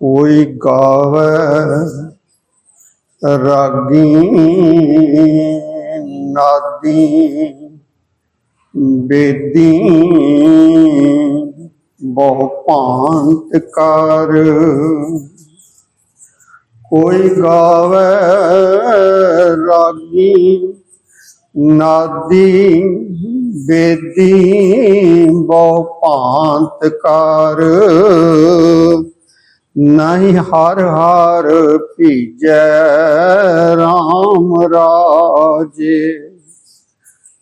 ਕੋਈ ਗਾਵੇ ਰਾਗੀ ਨਾਦੀ ਬੇਦੀ ਬਹੁ ਭਾਂਤ ਕਰ। ਕੋਈ ਗਾਵੇ ਰਾਗੀ ਨਾਦੀ ਬੇਦੀ ਬਹੁ ਭਾਂਤ ਕਰ। ਨਹੀਂ ਹਰ ਹਰ ਭੀਜੈ RAM ਰਾਜੇ।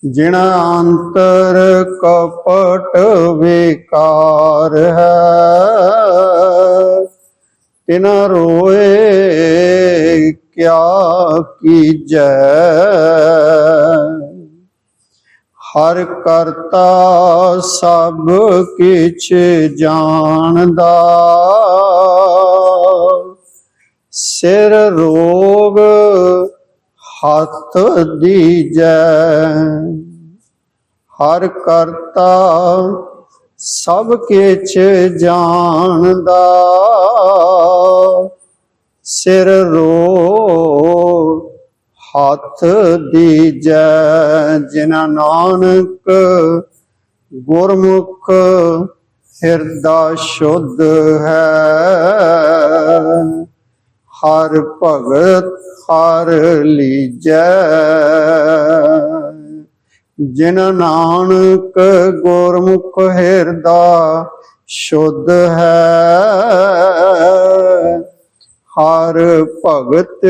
ਜਿਣਾ ਅੰਤਰ ਕਪਟ ਵਿਕਾਰ ਹੈ ਤਿਨ ਰੋਏ ਕਿਆ ਕੀਜੈ। ਹਰ ਕਰਤਾ ਸਭ ਕਿਛ ਜਾਣਦਾ ਸਿਰ ਰੋਗ ਹੱਥ ਦੀਜੈ। ਹਰ ਕਰਤਾ ਸਭ ਕਿਛ ਜਾਣਦਾ। ਸਿਰ ਰੋਗ ਹੱਥ ਦੀਜੈ। ਜਿਨਾ ਨਾਨਕ ਗੁਰਮੁਖ ਹਿਰਦਾ ਸ਼ੁੱਧ ਹੈ। ਹਰ ਭਗਤ ਹਰ ਲੀਜੈ। ਜਿਨ ਨਾਨਕ ਗੁਰਮੁਖ ਹਿਰਦਾ ਸ਼ੁੱਧ ਹੈ, ਹਰ ਭਗਤ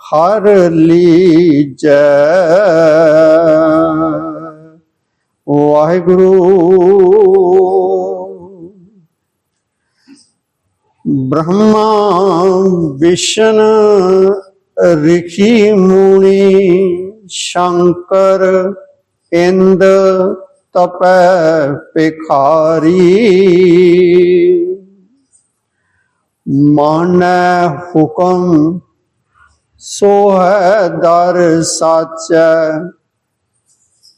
ਹਰ ਲੀਜੈ। ਵਾਹਿਗੁਰੂ ਬ੍ਰਹਮਾ ਵਿਸ਼ਨ ਰਿਖੀ ਮੁਨੀ ਸ਼ੰਕਰ ਇੰਦ ਤਪੈ ਪਿਖਾਰੀ ਮਾਨੈ ਹੁਕਮ ਸੋ ਹੈ ਦਰ ਸੱਚ,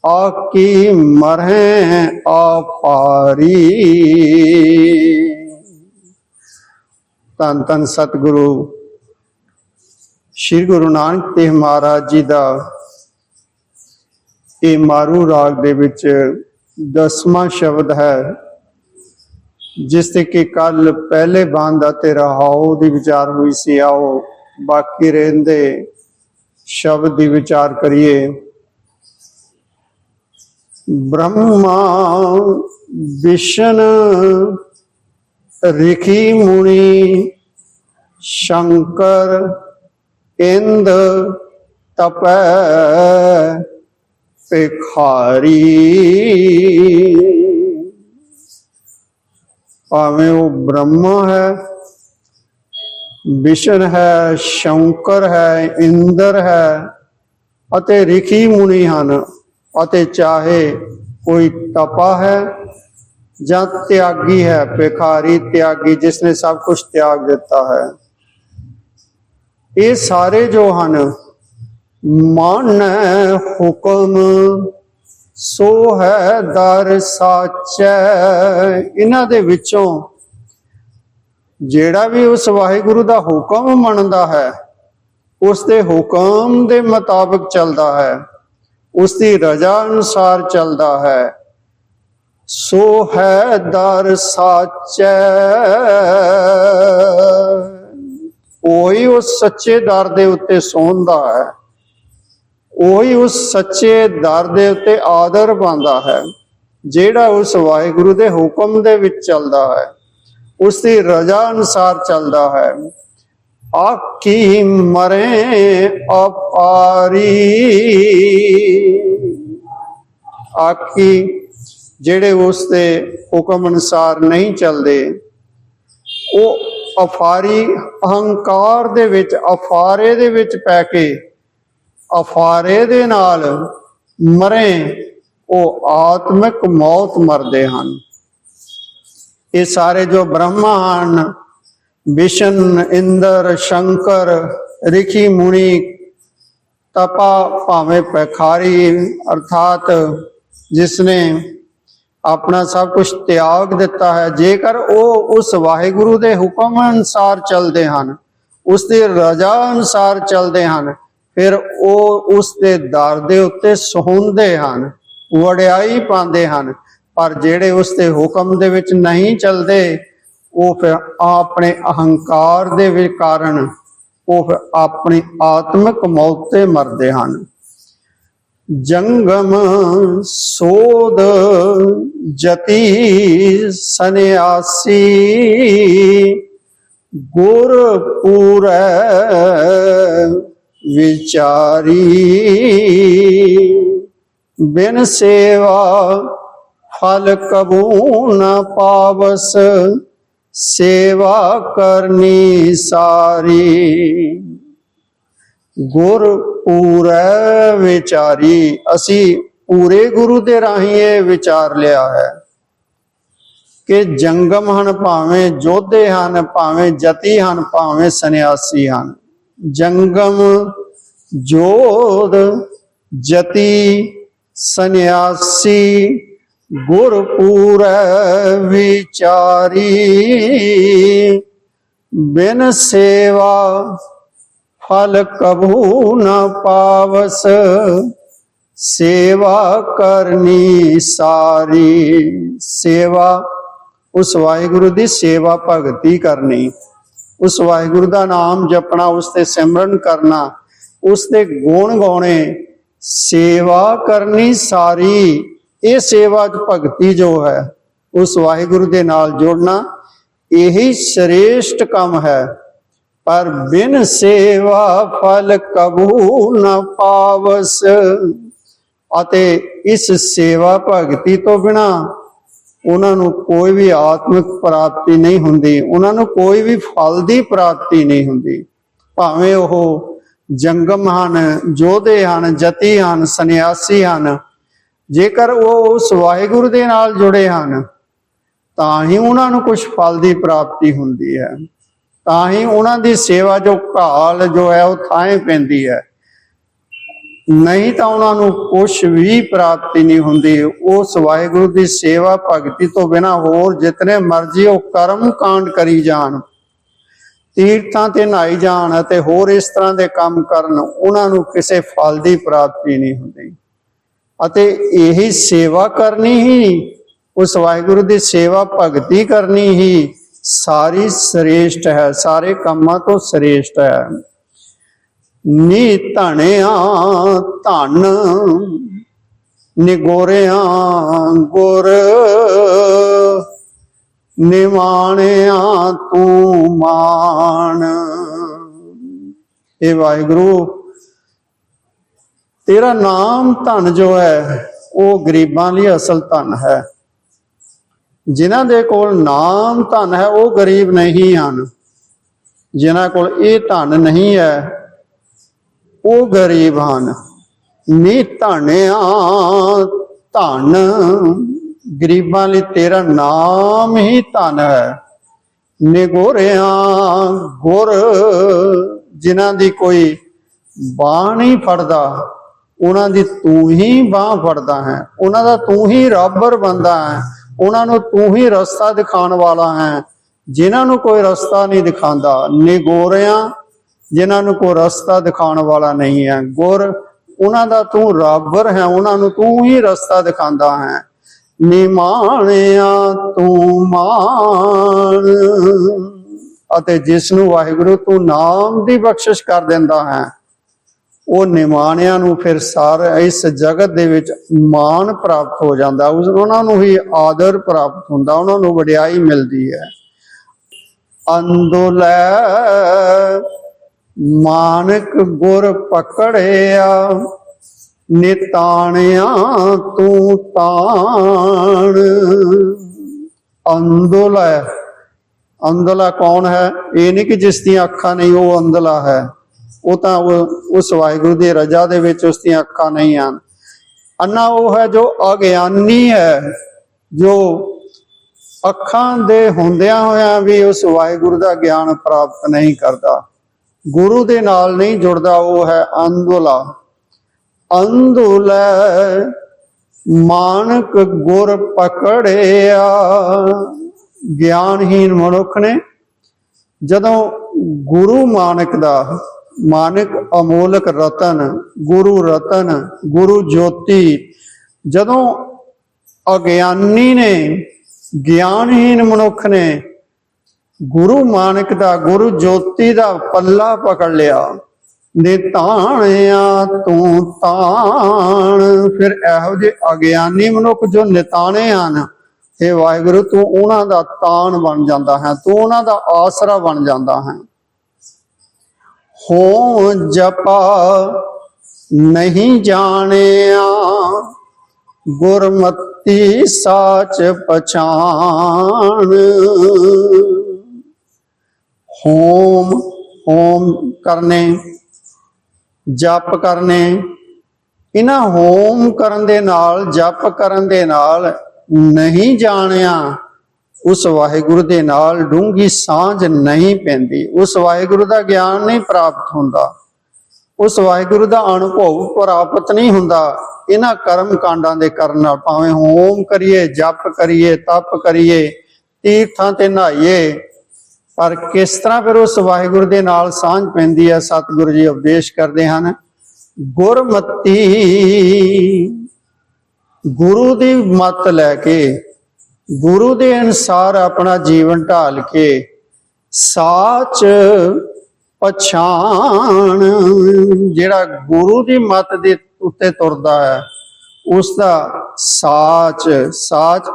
ਆਕੀ ਮਰਹਿ ਆਪਾਰੀ ਧੰਨ ਧੰਨ ਸਤਿਗੁਰੂ। ਸ੍ਰੀ ਗੁਰੂ ਨਾਨਕ ਦੇਵ ਮਹਾਰਾਜ ਜੀ ਦਾ ਇਹ ਮਾਰੂ ਰਾਗ ਦੇ ਵਿੱਚ ਦਸਵਾਂ ਸ਼ਬਦ ਹੈ, ਜਿਸ ਤੇ ਕਿ ਕੱਲ ਪਹਿਲੇ ਬੰਦ ਅਤੇ ਰਹਾਉ ਦੀ ਵਿਚਾਰ ਹੋਈ ਸੀ, ਆਓ ਬਾਕੀ ਰਹਿੰਦੇ ਸ਼ਬਦ ਦੀ ਵਿਚਾਰ ਕਰੀਏ। ਬ੍ਰਹਮਾ ਵਿਸ਼ਨ ਰਿਖੀ ਮੁਨੀ ਸ਼ੰਕਰ ਇੰਦ ਤਪੈ ਪਿਖਾਰੀ ਭਾਵੇਂ ਉਹ ਬ੍ਰਹਮਾ ਹੈ ਵਿਸ਼ਨ ਹੈ, ਸ਼ੰਕਰ ਹੈ, ਇੰਦਰ ਹੈ ਅਤੇ ਰਿਖੀ ਮੁਨੀ ਹਨ ਅਤੇ ਚਾਹੇ ਕੋਈ ਤਪਾ ਹੈ ਜਾਂ ਤਿਆਗੀ ਹੈ, ਭਿਖਾਰੀ, ਤਿਆਗੀ ਜਿਸ ਨੇ ਸਭ ਕੁਝ ਤਿਆਗ ਦਿੱਤਾ ਹੈ। ਇਹ ਸਾਰੇ ਜੋ ਹਨ, ਮਨ ਹੁਕਮ, ਸੋ ਹੈ ਦਰ ਸਾਚੈ। ਇਹਨਾਂ ਦੇ ਵਿੱਚੋਂ ਜਿਹੜਾ ਵੀ ਉਸ ਵਾਹਿਗੁਰੂ ਦਾ ਹੁਕਮ ਮੰਨਦਾ ਹੈ, ਉਸ ਦੇ ਹੁਕਮ ਦੇ ਮੁਤਾਬਕ ਚੱਲਦਾ ਹੈ। ਉਸ ਦੀ ਰਜ਼ਾ ਅਨੁਸਾਰ ਚੱਲਦਾ ਹੈ। ਸੋ ਹੈ ਦਰ ਸਾਚੈ। ਉਹੀ ਉਸ ਸੱਚੇ ਦਰ ਦੇ ਉੱਤੇ ਸੌਂਦਾ ਹੈ। ਉਹੀ ਉਸ ਸੱਚੇ ਦਰ ਦੇ ਉੱਤੇ ਆਦਰ ਪਾਉਂਦਾ ਹੈ, ਜਿਹੜਾ ਉਸ ਵਾਹਿਗੁਰੂ ਦੇ ਹੁਕਮ ਦੇ ਵਿੱਚ ਚੱਲਦਾ ਹੈ। ਉਸ ਦੀ ਰਜ਼ਾ ਅਨੁਸਾਰ ਚੱਲਦਾ ਹੈ। ਆਕੀ ਮਰੇ ਅਪਾਰੀ। ਆਕੀ ਜਿਹੜੇ ਉਸ ਦੇ ਹੁਕਮ ਅਨੁਸਾਰ ਨਹੀਂ ਚੱਲਦੇ, ਉਹ ਅਫਾਰੀ ਅਹੰਕਾਰ ਦੇ ਵਿੱਚ, ਅਫਾਰੇ ਦੇ ਵਿੱਚ ਪੈ ਕੇ ਅਫਾਰੇ ਦੇ ਨਾਲ ਮਰੇ, ਉਹ ਆਤਮਿਕ ਮੌਤ ਮਰਦੇ ਹਨ। ਇਹ ਸਾਰੇ ਜੋ ਬ੍ਰਹਮਾ ਹਨ, ਵਿਸ਼ਨ, ਇੰਦਰ, ਸ਼ੰਕਰ, ਰਿਖੀ, ਮੁਨੀ, ਤਪਾ ਭਾਵੇਂ ਪਖਾਰੀ ਅਰਥਾਤ ਜਿਸਨੇ ਆਪਣਾ ਸਭ ਕੁਝ ਤਿਆਗ ਦਿੱਤਾ ਹੈ। ਜੇਕਰ ਉਹ ਉਸ ਵਾਹਿਗੁਰੂ ਦੇ ਹੁਕਮ ਅਨੁਸਾਰ ਚੱਲਦੇ ਹਨ, ਉਸ ਦੀ ਰਜ਼ਾ ਅਨੁਸਾਰ ਚੱਲਦੇ ਹਨ, ਫਿਰ ਉਹ ਉਸ ਦੇ ਦਰ ਦੇ ਉੱਤੇ ਸਹੁੰਦੇ ਹਨ, ਵਡਿਆਈ ਪਾਉਂਦੇ ਹਨ। ਪਰ ਜਿਹੜੇ ਉਸ ਦੇ ਹੁਕਮ ਦੇ ਵਿੱਚ ਨਹੀਂ ਚੱਲਦੇ, ਉਹ ਫਿਰ ਆਪਣੇ ਅਹੰਕਾਰ ਦੇ ਕਾਰਨ ਉਹ ਫਿਰ ਆਪਣੀ ਆਤਮਿਕ ਮੌਤ ਤੇ ਮਰਦੇ ਹਨ। ਜੰਗਮ ਸੋਧ ਜਤੀ ਸੰਿਆਸੀ ਗੁਰ ਪੂਰੈ ਵਿਚਾਰੀ। ਬਿਨ ਸੇਵਾ ਫਲ ਕਬੂ ਨ ਪਾਵਸ, ਸੇਵਾ ਕਰਨੀ ਸਾਰੀ। ਗੁਰ ਪੂਰੈ ਵਿਚਾਰੀ, ਅਸੀਂ ਪੂਰੇ ਗੁਰੂ ਦੇ ਰਾਹੀਂ ਇਹ ਵਿਚਾਰ ਲਿਆ ਹੈ। ਕਿ ਜੰਗਮ ਹਨ ਭਾਵੇਂ ਜੋਧੇ ਹਨ, ਭਾਵੇਂ ਜਤੀ ਹਨ, ਭਾਵੇਂ ਸੰਨਿਆਸੀ ਹਨ। ਜੰਗਮ ਜੋਧ, ਜਤੀ, ਸੰਨਿਆਸੀ, ਗੁਰ ਵਿਚਾਰੀ। ਬਿਨ ਸੇਵਾ ਫਲ ਕਭੂ ਨ ਪਾਵਸ, ਸੇਵਾ ਕਰਨੀ ਸਾਰੀ ਸੇਵਾ। ਉਸ ਵਾਹਿਗੁਰੂ ਦੀ ਸੇਵਾ ਭਗਤੀ ਕਰਨੀ। ਉਸ ਵਾਹਿਗੁਰੂ ਦਾ ਨਾਮ ਜਪਣਾ, ਉਸ ਤੇ ਸਿਮਰਨ ਕਰਨਾ, ਉਸ ਦੇ ਗੁਣ ਗਾਉਣੇ, ਸੇਵਾ ਕਰਨੀ ਸਾਰੀ। ਇਹ ਸੇਵਾ ਚ ਭਗਤੀ ਜੋ ਹੈ, ਉਸ ਵਾਹਿਗੁਰੂ ਦੇ ਨਾਲ ਜੁੜਨਾ, ਇਹੀ ਸ਼੍ਰੇਸ਼ਟ ਕੰਮ ਹੈ। ਪਰ ਬਿਨ ਸੇਵਾ ਫਲ ਕਬੂ ਨ ਪਾਵਸ। ਅਤੇ ਇਸ ਸੇਵਾ ਭਗਤੀ ਤੋਂ ਬਿਨਾ ਉਹਨਾਂ ਨੂੰ ਕੋਈ ਵੀ ਆਤਮਿਕ ਪ੍ਰਾਪਤੀ ਨਹੀਂ ਹੁੰਦੀ, ਉਹਨਾਂ ਨੂੰ ਕੋਈ ਵੀ ਫਲ ਦੀ ਪ੍ਰਾਪਤੀ ਨਹੀਂ ਹੁੰਦੀ। ਭਾਵੇਂ ਉਹ ਜੰਗਮ ਹਨ, ਜੋਧੇ ਹਨ, ਜਤੀ ਹਨ, ਸੰਨਿਆਸੀ ਹਨ, ਜੇਕਰ ਉਹ ਉਸ ਵਾਹਿਗੁਰੂ ਦੇ ਨਾਲ ਜੁੜੇ ਹਨ, ਤਾਂ ਹੀ ਉਹਨਾਂ ਨੂੰ ਕੁਝ ਫਲ ਦੀ ਪ੍ਰਾਪਤੀ ਹੁੰਦੀ ਹੈ। ਤਾਂ ਹੀ ਉਹਨਾਂ ਦੀ ਸੇਵਾ ਜੋ ਘਾਲ ਜੋ ਹੈ ਉਹ ਥਾਂ ਪੈਂਦੀ ਹੈ। ਨਹੀਂ ਤਾਂ ਉਹਨਾਂ ਨੂੰ ਕੁਝ ਵੀ ਪ੍ਰਾਪਤੀ ਨਹੀਂ ਹੁੰਦੀ। ਉਸ ਵਾਹਿਗੁਰੂ ਦੀ ਸੇਵਾ ਭਗਤੀ ਤੋਂ ਬਿਨਾ ਹੋਰ ਜਿਤਨੇ ਮਰਜ਼ੀ ਉਹ ਕਰਮ ਕਾਂਡ ਕਰੀ ਜਾਣ, ਤੀਰਥਾਂ ਤੇ ਨਹਾਈ ਜਾਣ ਅਤੇ ਹੋਰ ਇਸ ਤਰ੍ਹਾਂ ਦੇ ਕੰਮ ਕਰਨ, ਉਹਨਾਂ ਨੂੰ ਕਿਸੇ ਫਲ ਦੀ ਪ੍ਰਾਪਤੀ ਨਹੀਂ ਹੁੰਦੀ। ਅਤੇ ਇਹੀ ਸੇਵਾ ਕਰਨੀ ਹੀ, ਉਸ ਵਾਹਿਗੁਰੂ ਦੀ ਸੇਵਾ ਭਗਤੀ ਕਰਨੀ ਹੀ ਸਾਰੀ ਸ੍ਰੇਸ਼ਟ ਹੈ, ਸਾਰੇ ਕੰਮਾਂ ਤੋਂ ਸ੍ਰੇਸ਼ਟ ਹੈ। ਨੀ ਧਣਿਆ ਧਨ, ਨਿਗੋਰਿਆ ਗੁਰ ਨਿਮਾਣਿਆ ਤੂੰ ਮਾਣ। ਇਹ ਵਾਹਿਗੁਰੂ, ਤੇਰਾ ਨਾਮ ਧਨ ਜੋ ਹੈ, ਉਹ ਗਰੀਬਾਂ ਲਈ ਅਸਲ ਧਨ ਹੈ। ਜਿਨ੍ਹਾਂ ਦੇ ਕੋਲ ਨਾਮ ਧਨ ਹੈ, ਉਹ ਗਰੀਬ ਨਹੀਂ ਹਨ। ਜਿਨ੍ਹਾਂ ਕੋਲ ਇਹ ਧਨ ਨਹੀਂ ਹੈ, ਉਹ ਗਰੀਬ ਹਨ। ਨੀ ਧਣਿਆ ਧਨ। ਗਰੀਬਾਂ ਲਈ ਤੇਰਾ ਨਾਮ ਹੀ ਧਨ ਹੈ। ਨਿਗੋਰਿਆਂ ਗੁਰ। ਜਿਨ੍ਹਾਂ ਦੀ ਕੋਈ ਬਾਹ ਨਹੀਂ ਫੜਦਾ, ਉਹਨਾਂ ਦੀ ਤੂੰ ਹੀ ਬਾਹ ਫੜਦਾ ਹੈ। ਉਹਨਾਂ ਦਾ ਤੂੰ ਹੀ ਰਾਬਰ ਬੰਦਾ ਹੈ। ਉਹਨਾਂ ਨੂੰ ਤੂੰ ਹੀ ਰਸਤਾ ਦਿਖਾਉਣ ਵਾਲਾ ਹੈ। ਜਿਨ੍ਹਾਂ ਨੂੰ ਕੋਈ ਰਸਤਾ ਨਹੀਂ ਦਿਖਾਉਂਦਾ, ਨਿਗੋਰਿਆਂ ਜਿਨ੍ਹਾਂ ਨੂੰ ਕੋਈ ਰਸਤਾ ਦਿਖਾਉਣ ਵਾਲਾ ਨਹੀਂ ਹੈ। ਗੁਰ, ਉਹਨਾਂ ਦਾ ਤੂੰ ਰਾਬਰ ਹੈ, ਉਹਨਾਂ ਨੂੰ ਤੂੰ ਹੀ ਰਸਤਾ ਦਿਖਾਉਂਦਾ ਹੈ। ਨਿਮਾਣਿਆ ਤੂੰ ਮਾਨ ਅਤੇ ਜਿਸ ਨੂੰ ਵਾਹਿਗੁਰੂ ਤੂੰ ਨਾਮ ਦੀ ਬਖਸ਼ਿਸ਼ ਕਰ ਦਿੰਦਾ ਹੈ। ਉਹ ਨਿਮਾਣਿਆਂ ਨੂੰ ਫਿਰ ਸਾਰਾ ਇਸ ਜਗਤ ਦੇ ਵਿੱਚ ਮਾਣ ਪ੍ਰਾਪਤ ਹੋ ਜਾਂਦਾ। ਉਸ ਉਹਨਾਂ ਨੂੰ ਹੀ ਆਦਰ ਪ੍ਰਾਪਤ ਹੁੰਦਾ, ਉਹਨਾਂ ਨੂੰ ਵਡਿਆਈ ਮਿਲਦੀ ਹੈ। ਅੰਦੋਲੈ ਮਾਨਕ ਗੁਰ ਪਕੜਿਆ, ਨਿਤਾਣਿਆ ਤੂੰ ਤਾਣ। ਅੰਦੋਲੈ ਅੰਧਲਾ ਕੌਣ ਹੈ? ਇਹ ਨਹੀਂ ਕਿ ਜਿਸ ਦੀਆਂ ਅੱਖਾਂ ਨਹੀਂ ਉਹ ਅੰਧਲਾ ਹੈ। ਉਹ ਤਾਂ ਉਹ- ਉਸ ਵਾਹਿਗੁਰੂ ਦੀ ਰਜ਼ਾ ਦੇ ਵਿੱਚ ਉਸ ਦੀਆਂ ਅੱਖਾਂ ਨਹੀਂ ਹਨ। ਅੰਨਾ ਉਹ ਹੈ ਜੋ ਅਗਿਆਨੀ ਹੈ, ਜੋ ਅੱਖਾਂ ਦੇ ਹੁੰਦਿਆਂ ਹੋਇਆਂ ਵੀ ਉਸ ਵਾਹਿਗੁਰੂ ਦਾ ਗਿਆਨ ਪ੍ਰਾਪਤ ਨਹੀਂ ਕਰਦਾ। ਗੁਰੂ ਦੇ ਨਾਲ ਨਹੀਂ ਜੁੜਦਾ, ਉਹ ਹੈ ਅੰਧੁਲਾ ਅੰਧੁਲੇ ਮਾਨਕ ਗੁਰ ਪਕੜਿਆ। ਗਿਆਨਹੀਨ ਮਨੁੱਖ ਨੇ, ਜਦੋਂ ਗੁਰੂ ਮਾਨਕ ਦਾ ਮਾਨਕ ਅਮੋਲਕ ਰਤਨ, ਗੁਰੂ ਰਤਨ, ਗੁਰੂ ਜੋਤੀ। ਜਦੋਂ ਅਗਿਆਨੀ ਨੇ ਗਿਆਨਹੀਨ ਮਨੁੱਖ ਨੇ ਗੁਰੂ ਮਾਨਕ ਦਾ, ਗੁਰੂ ਜੋਤੀ ਦਾ ਪੱਲਾ ਪਕੜ ਲਿਆ ਨਿਤਾਣਿਆ ਤੂੰ ਤਾਣ। ਫਿਰ ਇਹੋ ਜਿਹੇ ਅਗਿਆਨੀ ਮਨੁੱਖ ਜੋ ਨਿਤਾਣੇ ਹਨ हे ਵਾਹਿਗੁਰੂ ਤੂੰ ਉਹਨਾਂ ਦਾ ਤਾਣ ਬਣ ਜਾਂਦਾ ਹੈ, ਤੂੰ ਉਹਨਾਂ ਦਾ ਆਸਰਾ ਬਣ ਜਾਂਦਾ ਹੈ। ਹੋ ਜਪਾ ਨਹੀਂ ਜਾਣਿਆ। ਗੁਰਮਤੀ ਸਾਚ ਪਛਾਣ। ਹੋਮ ਹੋਮ ਕਰਨੇ, ਜਪ ਕਰਨੇ, ਇਹਨਾਂ ਹੋਮ ਕਰਨ ਦੇ ਨਾਲ, ਜਪ ਕਰਨ ਦੇ ਨਾਲ ਨਹੀਂ ਜਾਣਿਆ। ਉਸ ਵਾਹਿਗੁਰੂ ਦੇ ਨਾਲ ਡੂੰਗੀ ਸਾਂਝ ਨਹੀਂ ਪੈਂਦੀ। ਉਸ ਵਾਹਿਗੁਰੂ ਦਾ ਗਿਆਨ ਨਹੀਂ ਪ੍ਰਾਪਤ ਹੁੰਦਾ। ਉਸ ਵਾਹਿਗੁਰੂ ਦਾ ਅਨੁਭਵ ਪ੍ਰਾਪਤ ਨਹੀਂ ਹੁੰਦਾ। ਇਹਨਾਂ ਕਰਮ ਕਾਂਡਾਂ ਦੇ ਕਰਨ ਨਾਲ ਭਾਵੇਂ ਹੋਮ ਕਰੀਏ, ਜਪ ਕਰੀਏ, ਤਪ ਕਰੀਏ, ਤੀਰਥਾਂ ਤੇ ਨਹਾਈਏ, ਪਰ ਕਿਸ ਤਰ੍ਹਾਂ ਫਿਰ ਉਸ ਵਾਹਿਗੁਰੂ ਦੇ ਨਾਲ ਸਾਂਝ ਪੈਂਦੀ ਹੈ, ਸਤਿਗੁਰੂ ਜੀ ਉਪਦੇਸ਼ ਕਰਦੇ ਹਨ, ਗੁਰਮਤੀ, ਗੁਰੂ ਦੀ ਮਤ ਲੈ ਕੇ ਗੁਰੂ ਦੇ ਅਨਸਾਰ ਆਪਣਾ ਜੀਵਨ ਢਾਲ ਕੇ ਸਾਚ ਪਛਾਣ। ਜਿਹੜਾ ਗੁਰੂ ਦੀ ਮੱਤ ਦੇ ਉੱਤੇ ਤੁਰਦਾ ਹੈ ਉਸ ਦਾ ਸਾਚ ਸਾਚ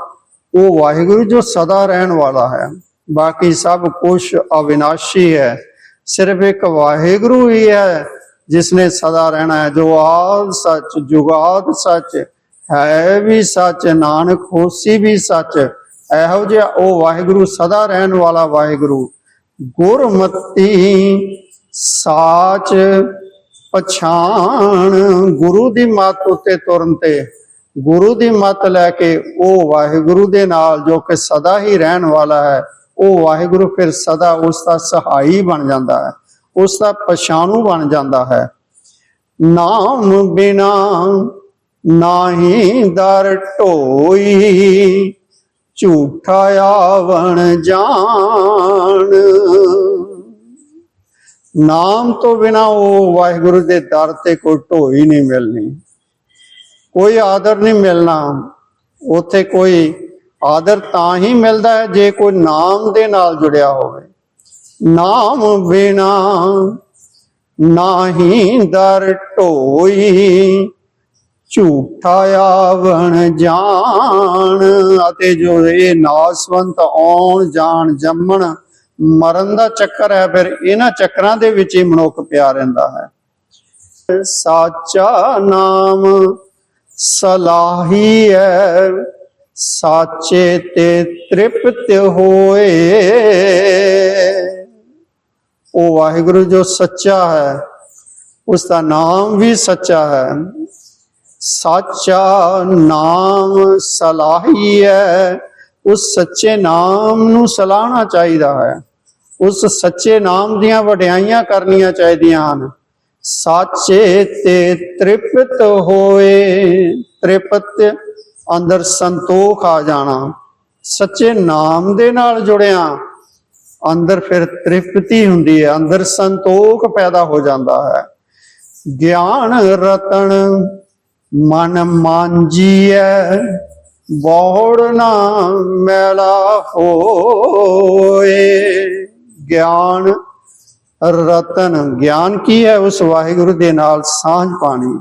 ਉਹ ਵਾਹਿਗੁਰੂ ਜੋ ਸਦਾ ਰਹਿਣ ਵਾਲਾ ਹੈ। ਬਾਕੀ ਸਭ ਕੁਝ ਅਵਿਨਾਸ਼ੀ ਹੈ, ਸਿਰਫ ਇੱਕ ਵਾਹਿਗੁਰੂ ਹੀ ਹੈ ਜਿਸ ਨੇ ਸਦਾ ਰਹਿਣਾ ਹੈ, ਜੋ ਆਦ ਸੱਚ, ਜੁਗਾਦ ਸੱਚ ਹੈ ਵੀ ਸੱਚ, ਨਾਨਕ, ਹੋਸੀ ਵੀ ਸੱਚ। ਇਹੋ ਜਿਹਾ ਉਹ ਵਾਹਿਗੁਰੂ, ਸਦਾ ਰਹਿਣ ਵਾਲਾ ਵਾਹਿਗੁਰੂ। ਗੁਰਮਤੀ ਸਾਚ ਪਛਾਣ। ਗੁਰੂ ਦੀ ਮੱਤ ਉੱਤੇ ਤੁਰਨ ਤੇ ਗੁਰੂ ਦੀ ਮੱਤ ਲੈ ਕੇ ਉਹ ਵਾਹਿਗੁਰੂ ਦੇ ਨਾਲ ਜੋ ਕਿ ਸਦਾ ਹੀ ਰਹਿਣ ਵਾਲਾ ਹੈ, ਉਹ ਵਾਹਿਗੁਰੂ ਫਿਰ ਸਦਾ ਉਸ ਦਾ ਸਹਾਈ ਬਣ ਜਾਂਦਾ ਹੈ, ਉਸ ਦਾ ਪਛਾਣੂ ਬਣ ਜਾਂਦਾ ਹੈ। ਨਾਮ ਬਿਨਾ ਨਾਹੀ ਦਰ ਢੋਈ, ਝੂਠਾ ਆਵਣ ਜਾਣ। ਨਾਮ ਤੋਂ ਬਿਨਾ ਉਹ ਵਾਹਿਗੁਰੂ ਦੇ ਦਰ ਤੇ ਕੋਈ ਢੋਈ ਨਹੀਂ ਮਿਲਣੀ, ਕੋਈ ਆਦਰ ਨਹੀਂ ਮਿਲਣਾ। ਉੱਥੇ ਕੋਈ ਆਦਰ ਤਾਂ ਹੀ ਮਿਲਦਾ ਹੈ ਜੇ ਕੋਈ ਨਾਮ ਦੇ ਨਾਲ ਜੁੜਿਆ ਹੋਵੇ। ਨਾਮ ਬਿਨਾ ਨਾਹੀ ਦਰ ਢੋਈ ਝੂਠਾ ਆਵਣ ਜਾਣ ਅਤੇ ਜੋ ਇਹ ਨਾਸਵੰਤ ਆਉਣ ਜਾਣ ਜੰਮਣ, ਮਰਨ ਦਾ ਚੱਕਰ ਹੈ, ਫਿਰ ਇਹਨਾਂ ਚੱਕਰਾਂ ਦੇ ਵਿੱਚ ਹੀ ਮਨੁੱਖ ਪਿਆ ਰਹਿੰਦਾ ਹੈ। ਸਾਚਾ ਨਾਮ ਸਲਾਹੀ ਹੈ, ਸਾਚੇ ਤੇ ਤ੍ਰਿਪਤ ਹੋਏ। ਉਹ ਵਾਹਿਗੁਰੂ ਜੋ ਸੱਚਾ ਹੈ ਉਸ ਦਾ ਨਾਮ ਵੀ ਸੱਚਾ ਹੈ। ਸਾਚਾ ਨਾਮ ਸਲਾਹੀ ਹੈ ਉਸ ਸੱਚੇ ਨਾਮ ਨੂੰ ਸਲਾਹਣਾ ਚਾਹੀਦਾ ਹੈ। ਉਸ ਸੱਚੇ ਨਾਮ ਦੀਆਂ ਵਡਿਆਈਆਂ ਕਰਨੀਆਂ ਚਾਹੀਦੀਆਂ ਹਨ। ਸਾਚੇ ਤੇ ਤ੍ਰਿਪਤ ਹੋਏ, ਤ੍ਰਿਪਤ ਅੰਦਰ ਸੰਤੋਖ ਆ ਜਾਣਾ। ਸੱਚੇ ਨਾਮ ਦੇ ਨਾਲ ਜੁੜਿਆ, ਅੰਦਰ ਫਿਰ ਤ੍ਰਿਪਤੀ ਹੁੰਦੀ ਹੈ। ਅੰਦਰ ਸੰਤੋਖ ਪੈਦਾ ਹੋ ਜਾਂਦਾ ਹੈ। ਗਿਆਨ ਰਤਨ ਮਨ ਮਾਂਜੀਐ, ਬੋੜ ਨਾ ਮੈਲਾ ਹੋਏ। ਗਿਆਨ ਰਤਨ, ਗਿਆਨ ਕੀ ਹੈ? ਉਸ ਵਾਹਿਗੁਰੂ ਦੇ ਨਾਲ ਸਾਂਝ ਪਾਣੀ,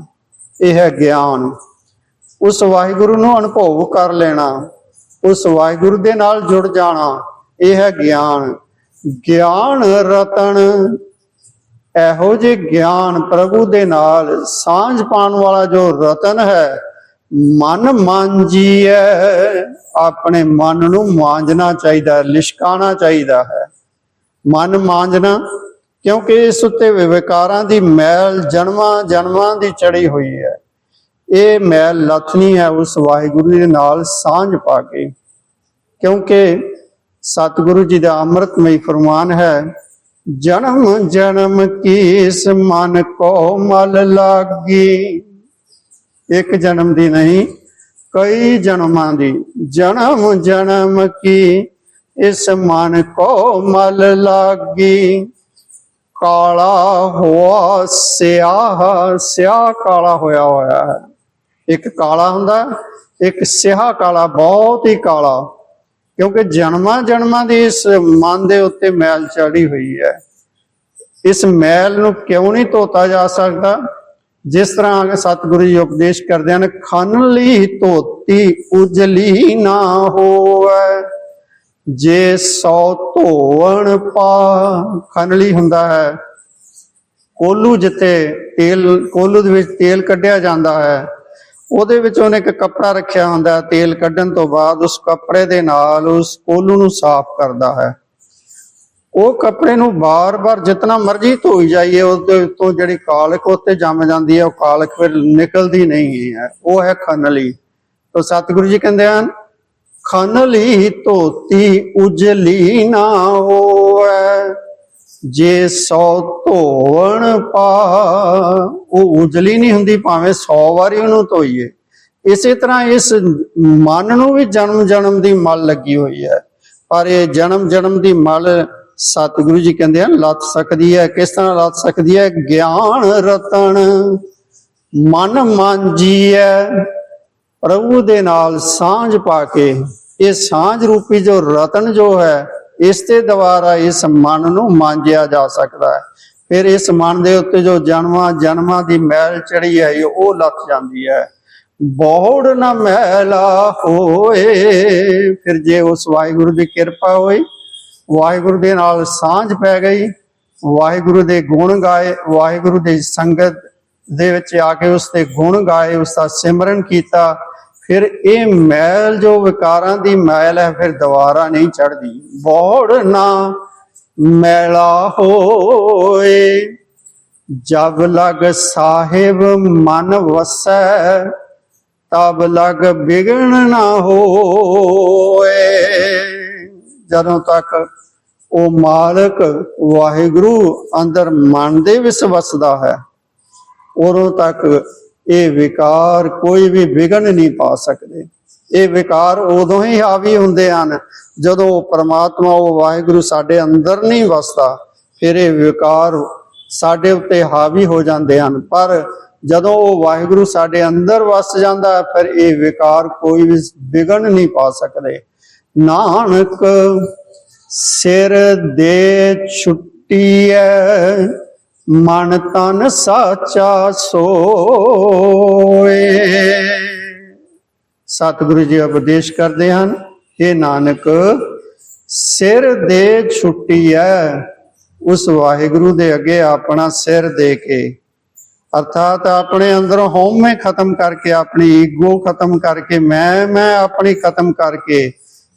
ਇਹ ਹੈ ਗਿਆਨ। ਉਸ ਵਾਹਿਗੁਰੂ ਨੂੰ ਅਨੁਭਵ ਕਰ ਲੈਣਾ, ਉਸ ਵਾਹਿਗੁਰੂ ਦੇ ਨਾਲ ਜੁੜ ਜਾਣਾ, ਇਹ ਹੈ ਗਿਆਨ। ਗਿਆਨ ਰਤਨ ਇਹੋ ਜੇ ਗਿਆਨ ਪ੍ਰਭੂ ਦੇ ਨਾਲ ਸਾਂਝ ਪਾਉਣ ਵਾਲਾ ਜੋ ਰਤਨ ਹੈ ਮਨ ਮਾਂਜੀਐ। ਆਪਣੇ ਮਨ ਨੂੰ ਮਾਂਜਣਾ ਚਾਹੀਦਾ ਹੈ, ਲਿਸ਼ਕਾਣਾ ਚਾਹੀਦਾ ਹੈ। ਮਨ ਮਾਂਜਣਾ ਕਿਉਂਕਿ ਇਸ ਉੱਤੇ ਵਿਵਕਾਰਾਂ ਦੀ ਮੈਲ ਜਨਮਾਂ ਜਨਮਾਂ ਦੀ ਚੜੀ ਹੋਈ ਹੈ। ਇਹ ਮੈਲ ਲਥਨੀ ਹੈ ਉਸ ਵਾਹਿਗੁਰੂ ਦੇ ਨਾਲ ਸਾਂਝ ਪਾ ਕੇ। ਕਿਉਂਕਿ ਸਤਿਗੁਰੂ ਜੀ ਦਾ ਅੰਮ੍ਰਿਤਮਈ ਫਰਮਾਨ ਹੈ ਜਨਮ ਜਨਮ ਕੀਸ ਮਨ ਕੋ ਮਲ ਲਾਗੀ। ਇੱਕ ਜਨਮ ਦੀ ਨਹੀਂ, ਕਈ ਜਨਮਾਂ ਦੀ। ਜਨਮ ਜਨਮ ਕੀ, ਇਸ ਮਨ ਕੋ ਮਲ ਲਾਗੀ। ਕਾਲਾ ਹੋਆ, ਸਿਆਹ ਸਿਆਹ ਕਾਲਾ ਹੋਇਆ ਹੋਇਆ ਹੈ। ਇੱਕ ਕਾਲਾ ਹੁੰਦਾ, ਇੱਕ ਸਿਆਹ ਕਾਲਾ, ਬਹੁਤ ਹੀ ਕਾਲਾ। ਕਿਉਂਕਿ ਜਨਮਾਂ ਜਨਮਾਂ ਦੀ ਇਸ ਮਨ ਦੇ ਉੱਤੇ ਮੈਲ ਚੜੀ ਹੋਈ ਹੈ। ਇਸ ਮੈਲ ਨੂੰ ਕਿਉਂ ਨਹੀਂ ਧੋਤਾ ਜਾ ਸਕਦਾ? ਜਿਸ ਤਰ੍ਹਾਂ ਸਤਿਗੁਰੂ ਜੀ ਉਪਦੇਸ਼ ਕਰਦੇ ਹਨ, ਖਨ ਲਈ ਧੋਤੀ, ਉਜਲੀ ਨਾ ਹੋਵੇ। ਜੇ ਸੌ ਧੋਵਣ ਪਾ ਖਨਲੀ ਹੁੰਦਾ ਹੈ। ਕੋਲੂ ਜਿੱਤੇ ਤੇਲ, ਕੋਲੂ ਦੇ ਵਿੱਚ ਤੇਲ ਕੱਢਿਆ ਜਾਂਦਾ ਹੈ ਉਹਦੇ ਵਿੱਚ ਉਹਨੇ ਇੱਕ ਕੱਪੜਾ ਰੱਖਿਆ ਹੁੰਦਾ ਤੇਲ ਕੱਢਣ ਤੋਂ ਬਾਅਦ ਉਸ ਕੱਪੜੇ ਦੇ ਨਾਲ ਉਸ ਕੋਲੂ ਨੂੰ ਸਾਫ਼ ਕਰਦਾ ਹੈ। ਉਹ ਕੱਪੜੇ ਨੂੰ ਬਾਰ-ਬਾਰ ਜਿੰਨਾ ਮਰਜ਼ੀ ਧੋਈ ਜਾਈਏ, ਉਹਦੇ ਉੱਤੋਂ ਜਿਹੜੀ ਕਾਲਕ ਉੱਤੇ ਜੰਮ ਜਾਂਦੀ ਹੈ, ਉਹ ਕਾਲਕ ਫਿਰ ਨਿਕਲਦੀ ਨਹੀਂ ਹੈ। ਉਹ ਹੈ ਖਨਲੀ ਤਾਂ ਸਤਿਗੁਰੂ ਜੀ ਕਹਿੰਦੇ ਹਨ ਖਨਲੀ ਧੋਤੀ, ਉਜਲੀ ਨਾ ਹੋਵੇ। ਜੇ ਸੌ ਧੋਵਣ ਪਾ ਉਹ ਉਜਲੀ ਨਹੀਂ ਹੁੰਦੀ, ਭਾਵੇਂ 100 ਵਾਰੀ ਉਹਨੂੰ ਧੋਈਏ। ਇਸੇ ਤਰ੍ਹਾਂ ਇਸ ਮਨ ਨੂੰ ਵੀ ਜਨਮ ਜਨਮ ਦੀ ਮਲ ਲੱਗੀ ਹੋਈ ਹੈ। ਪਰ ਇਹ ਜਨਮ ਜਨਮ ਦੀ ਮਲ ਸਤਿਗੁਰੂ ਜੀ ਕਹਿੰਦੇ ਆ ਲੱਥ ਸਕਦੀ ਹੈ। ਕਿਸ ਤਰ੍ਹਾਂ ਲੱਥ ਸਕਦੀ ਹੈ? ਗਿਆਨ ਰਤਨ। ਮਨ ਮਾਂਜੀਐ ਪ੍ਰਭੂ ਦੇ ਨਾਲ ਸਾਂਝ ਪਾ ਕੇ, ਇਹ ਸਾਂਝ ਰੂਪੀ ਜੋ ਰਤਨ ਜੋ ਹੈ ਇਸ ਦੇ ਦੁਆਰਾ ਇਸ ਮਨ ਨੂੰ ਮਾਂਜਿਆ ਜਾ ਸਕਦਾ ਹੈ। ਫਿਰ ਇਸ ਮਨ ਦੇ ਉੱਤੇ ਜੋ ਜਨਮਾਂ ਜਨਮਾਂ ਦੀ ਮੈਲ ਚੜੀ ਹੈ ਉਹ ਲੱਥ ਜਾਂਦੀ ਹੈ। ਬੋੜ ਨਾ ਮੈਲਾ ਹੋਏ, ਫਿਰ ਜੇ ਉਸ ਵਾਹਿਗੁਰੂ ਦੀ ਕਿਰਪਾ ਹੋਈ, ਵਾਹਿਗੁਰੂ ਦੇ ਨਾਲ ਸਾਂਝ ਪੈ ਗਈ, ਵਾਹਿਗੁਰੂ ਦੇ ਗੁਣ ਗਾਏ, ਵਾਹਿਗੁਰੂ ਦੀ ਸੰਗਤ ਦੇ ਵਿੱਚ ਆ ਕੇ ਉਸ ਦੇ ਗੁਣ ਗਾਏ, ਉਸ ਦਾ ਸਿਮਰਨ ਕੀਤਾ ਫਿਰ ਇਹ ਮੈਲ ਜੋ ਵਿਕਾਰਾਂ ਦੀ ਮੈਲ ਹੈ, ਫਿਰ ਦੁਬਾਰਾ ਨਹੀਂ ਚੜਦੀ ਬੋੜ ਨਾ ਮੈਲਾ ਹੋਏ ਜਬ ਲਗ ਸਾਹਿਬ ਮਨ ਵਸੈ, ਤਬ ਲਗ ਬਿਗਣ ਨਾ ਹੋਏ। ਜਦੋਂ ਤੱਕ ਉਹ ਮਾਲਕ ਵਾਹਿਗੁਰੂ ਅੰਦਰ ਮਨ ਦੇ ਵਿੱਚ ਵਸਦਾ ਹੈ, ਉਦੋਂ ਤੱਕ ਇਹ ਵਿਕਾਰ ਕੋਈ ਵੀ ਵਿਗਨ ਨਹੀਂ ਪਾ ਸਕਦੇ। ਇਹ ਵਿਕਾਰ ਉਦੋਂ ਹੀ ਹਾਵੀ ਹੁੰਦੇ ਹਨ ਜਦੋਂ ਉਹ ਪ੍ਰਮਾਤਮਾ ਉਹ ਵਾਹਿਗੁਰੂ ਸਾਡੇ ਅੰਦਰ ਨਹੀਂ ਵਸਦਾ ਫਿਰ ਇਹ ਵਿਕਾਰ ਸਾਡੇ ਉੱਤੇ ਹਾਵੀ ਹੋ ਜਾਂਦੇ ਹਨ। ਪਰ ਜਦੋਂ ਉਹ ਵਾਹਿਗੁਰੂ ਸਾਡੇ ਅੰਦਰ ਵਸ ਜਾਂਦਾ ਹੈ, ਫਿਰ ਇਹ ਵਿਕਾਰ ਕੋਈ ਵੀ ਵਿਗਨ ਨਹੀਂ ਪਾ ਸਕਦੇ। ਨਾਨਕ ਸਿਰ ਦੇ ਛੁੱਟੀ ਹੈ ਮਨ ਤਨ ਸਾਚਾ ਸੋਏ। ਸਤਿਗੁਰੂ ਜੀ ਉਪਦੇਸ਼ ਕਰਦੇ ਹਨ ਇਹ ਨਾਨਕ, ਸਿਰ ਦੇ ਛੁੱਟੀ ਹੈ ਉਸ ਵਾਹਿਗੁਰੂ ਦੇ ਅੱਗੇ ਆਪਣਾ ਸਿਰ ਦੇ ਕੇ। ਅਰਥਾਤ ਆਪਣੇ ਅੰਦਰੋਂ ਹਉਮੈ ਖਤਮ ਕਰਕੇ, ਆਪਣੀ ਈਗੋ ਖਤਮ ਕਰਕੇ, ਮੈਂ ਮੈਂ ਆਪਣੀ ਖਤਮ ਕਰਕੇ,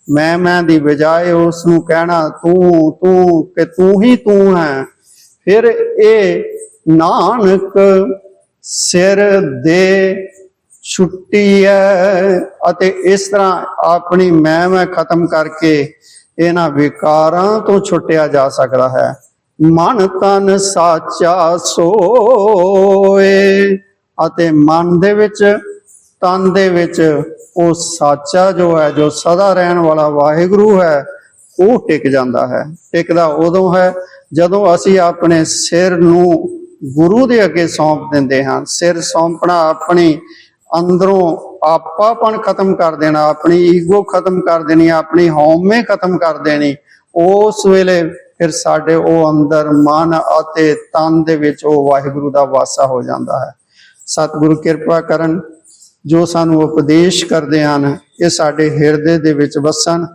ਮੈਂ ਮੈਂ ਦੀ ਬਜਾਏ ਉਸ ਨੂੰ ਕਹਿਣਾ, ਤੂੰ ਤੂੰ, ਕਿ ਤੂੰ ਹੀ ਤੂੰ ਹੈ। ਫਿਰ ਇਹ ਨਾਨਕ ਸਿਰ ਦੇ ਛੁੱਟੀ ਹੈ ਅਤੇ ਇਸ ਤਰ੍ਹਾਂ ਆਪਣੀ ਮੈਂ ਮੈਂ ਖਤਮ ਕਰਕੇ ਇਹਨਾਂ ਵਿਕਾਰਾਂ ਤੋਂ ਛੁੱਟਿਆ ਜਾ ਸਕਦਾ ਹੈ। ਮਨ ਤਨ ਸਾਚਾ ਸੋਏ ਅਤੇ ਮਨ ਦੇ ਵਿੱਚ, ਤਨ ਦੇ ਵਿੱਚ ਉਹ ਸਾਚਾ ਜੋ ਹੈ, ਜੋ ਸਦਾ ਰਹਿਣ ਵਾਲਾ ਵਾਹਿਗੁਰੂ ਹੈ ਉਹ ਟਿਕ ਜਾਂਦਾ ਹੈ, ਟਿਕਦਾ ਉਦੋਂ ਹੈ ਜਦੋਂ ਅਸੀਂ ਆਪਣੇ ਸਿਰ ਨੂੰ ਗੁਰੂ ਦੇ ਅੱਗੇ ਸੌਂਪ ਦਿੰਦੇ ਹਾਂ। ਸਿਰ ਸੌਂਪਣਾ ਆਪਣੀ ਅੰਦਰੋਂ ਆਪਾਪਣ ਖਤਮ ਕਰ ਦੇਣਾ, ਆਪਣੀ ਈਗੋ ਖਤਮ ਕਰ ਦੇਣੀ, ਆਪਣੀ ਹਉਮੈ ਖਤਮ ਕਰ ਦੇਣੀ। ਉਸ ਵੇਲੇ ਫਿਰ ਸਾਡੇ ਉਹ ਅੰਦਰ ਮਨ ਅਤੇ ਤਨ ਦੇ ਵਿੱਚ ਉਹ ਵਾਹਿਗੁਰੂ ਦਾ ਵਾਸਾ ਹੋ ਜਾਂਦਾ ਹੈ। ਸਤਿਗੁਰੂ ਕਿਰਪਾ ਕਰਨ ਜੋ ਸਾਨੂੰ ਉਪਦੇਸ਼ ਕਰਦੇ ਹਨ, ਇਹ ਸਾਡੇ ਹਿਰਦੇ ਦੇ ਵਿੱਚ ਵਸਣ।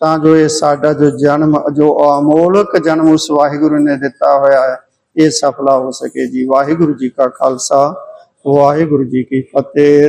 ਤਾਂ ਜੋ ਇਹ ਸਾਡਾ ਜੋ ਜਨਮ, ਜੋ ਅਮੋਲਕ ਜਨਮ ਉਸ ਵਾਹਿਗੁਰੂ ਨੇ ਦਿੱਤਾ ਹੋਇਆ ਹੈ, ਇਹ ਸਫਲਾ ਹੋ ਸਕੇ ਜੀ। ਵਾਹਿਗੁਰੂ ਜੀ ਕਾ ਖਾਲਸਾ, ਵਾਹਿਗੁਰੂ ਜੀ ਕੀ ਫਤਿਹ।